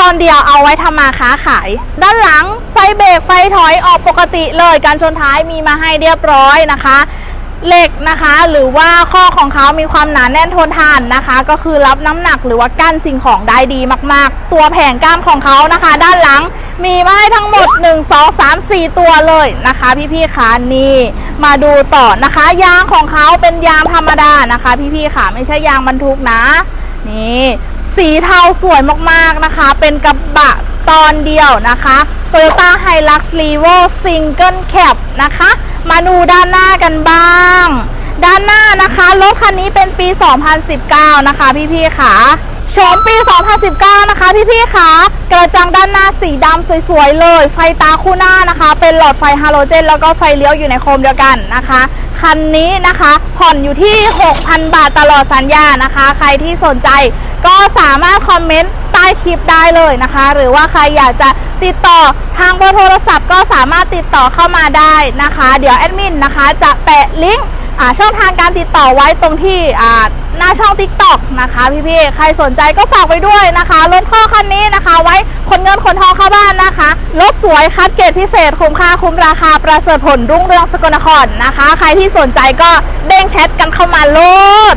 ตอนเดียวเอาไว้ทำมาค้าขาย ด้านหลังไฟเบรกไฟถอยออกปกติเลยการชนท้ายมีมาให้เรียบร้อยนะคะเหล็กนะคะ หรือว่าข้อของเขามีความหนาแน่นทนทานนะคะ ก็คือรับน้ำหนักหรือว่ากั้นสิ่งของได้ดีมาก ๆ ตัวแผงก้ามของเขานะคะ ด้านหลังมีมาให้ทั้งหมด 1 2 3 4 ตัวเลยนะคะ พี่ๆค่ะนี่มาดูต่อนะคะ ยางของเขาเป็นยางธรรมดานะคะ พี่ๆค่ะไม่ใช่ยางบรรทุกนะนี่ สีเทาสวยมากๆนะคะ เป็นกระบะตอนเดียวนะคะ Toyota Hilux Revo Single Cab นะคะ มาดูด้านหน้ากันบ้าง ด้านหน้านะคะรถคันนี้เป็นปี 2019 นะคะ พี่ๆค่ะโฉมปี 2019 นะคะ พี่ๆค่ะกระจังด้านหน้าสีดำสวยๆเลย ไฟตาคู่หน้านะคะ เป็นหลอดไฟฮาโลเจน แล้วก็ไฟเลี้ยวอยู่ในโคมเดียวกันนะคะคันนี้นะคะ ผ่อนอยู่ที่ 6,000 บาทตลอดสัญญานะคะ ใครที่สนใจ ก็สามารถคอมเมนต์ใต้คลิปได้เลยนะคะ หรือว่าใครอยากจะติดต่อทางเบอร์โทรศัพท์ก็สามารถติดต่อเข้ามาได้นะคะ เดี๋ยวแอดมินนะคะจะแปะลิงก์ช่องทางการติดต่อไว้ตรงที่หน้าช่อง TikTok นะคะพี่ๆใครสนใจก็ฝากไว้ด้วยนะคะรถข้อคันนี้นะคะ ไว้คนเงินคนทองเข้าบ้านนะคะรถสวยคัดเกรดพิเศษคุ้มค่าคุ้มราคาประเสริฐผลรุ่งเรืองสกลนครนะคะ ใครที่สนใจก็เด้งแชทกันเข้ามาโลด